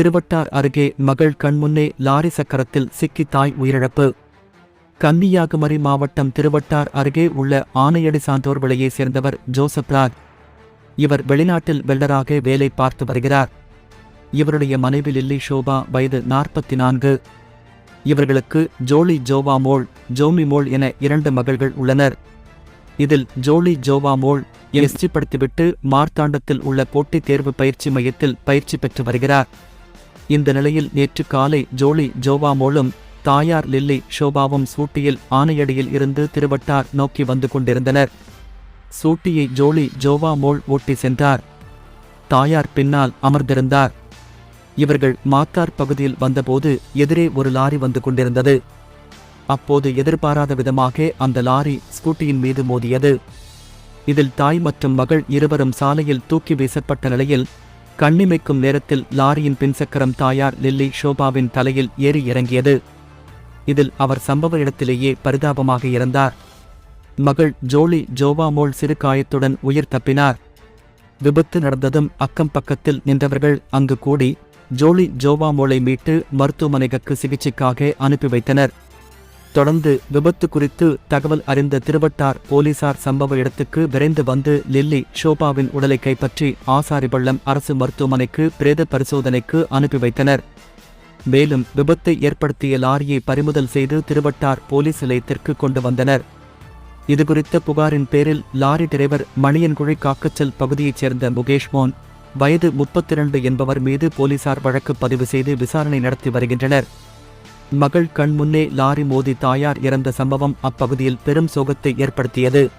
திருவட்டார் அருகே மகள் கண்முன்னே லாரி சக்கரத்தில் சிக்கி தாய் உயிரிழப்பு. கன்னியாகுமரி மாவட்டம் திருவட்டார் அருகே உள்ள ஆனையடி சான்றோர் விலையைச் சேர்ந்தவர் ஜோசப் ராஜ். இவர் வெளிநாட்டில் வெள்ளராக வேலை பார்த்து வருகிறார். இவருடைய மனைவி லில்லி ஷோபா வயது நாற்பத்தி நான்கு இவர்களுக்கு ஜோலி ஜோவா மோல் ஜோமி மோல் என இரண்டு மகள்கள் உள்ளனர். இதில் ஜோலி ஜோவா மோல் எஸ்டி மார்த்தாண்டத்தில் உள்ள போட்டித் தேர்வு பயிற்சி மையத்தில் பயிற்சி பெற்று வருகிறார். இந்த நிலையில் நேற்று காலை ஜோலி ஜோவாமோளும் தாயார் லில்லி ஷோபாவும் சூட்டியில் ஆனையடியில் இருந்து திருவட்டார் நோக்கி வந்து கொண்டிருந்தனர். சூட்டியை ஜோலி ஜோவாமோள் ஓட்டி சென்றார். தாயார் பின்னால் அமர்ந்திருந்தார். இவர்கள் மாக்கார் பகுதியில் வந்தபோது எதிரே ஒரு லாரி வந்து கொண்டிருந்தது. அப்போது எதிர்பாராத விதமாக அந்த லாரி ஸ்கூட்டியின் மீது மோதியது. இதில் தாய் மற்றும் மகள் இருவரும் சாலையில் தூக்கி வீசப்பட்ட நிலையில் கண்ணிமைக்கும் நேரத்தில் லாரியின் பின்சக்கரம் தாயார் லில்லி ஷோபாவின் தலையில் ஏறி இறங்கியது. இதில் அவர் சம்பவ இடத்திலேயே பரிதாபமாக இறந்தார். மகள் ஜோலி ஜோவாமோள் சிறு காயத்துடன் உயிர் தப்பினார். விபத்து நடந்ததும் அக்கம் பக்கத்தில் நின்றவர்கள் அங்கு கூடி ஜோலி ஜோவாமோளை மீட்டு மருத்துவமனைக்கு சிகிச்சைக்காக அனுப்பி வைத்தனர். தொடர்ந்து விபத்து குறித்து தகவல் அறிந்த திருவட்டார் போலீசார் சம்பவ இடத்துக்கு விரைந்து வந்து லில்லி ஷோபாவின் உடலை கைப்பற்றி ஆசாரிபள்ளம் அரசு மருத்துவமனைக்கு பிரேத பரிசோதனைக்கு அனுப்பி வைத்தனர். மேலும் விபத்தை ஏற்படுத்திய லாரியை பறிமுதல் செய்து திருவட்டார் போலீஸ் நிலையத்திற்கு கொண்டு வந்தனர். இதுகுறித்த புகாரின் பேரில் லாரி டிரைவர் மணியன்குழி காக்கச்சல் பகுதியைச் சேர்ந்த முகேஷ் மோன் வயது முப்பத்திரண்டு என்பவர் மீது போலீசார் வழக்கு பதிவு செய்து விசாரணை நடத்தி வருகின்றனர். மகள் கண் முன்னே லாரி மோதி தாயார் இறந்த சம்பவம் அப்பகுதியில் பெரும் சோகத்தை ஏற்படுத்தியது.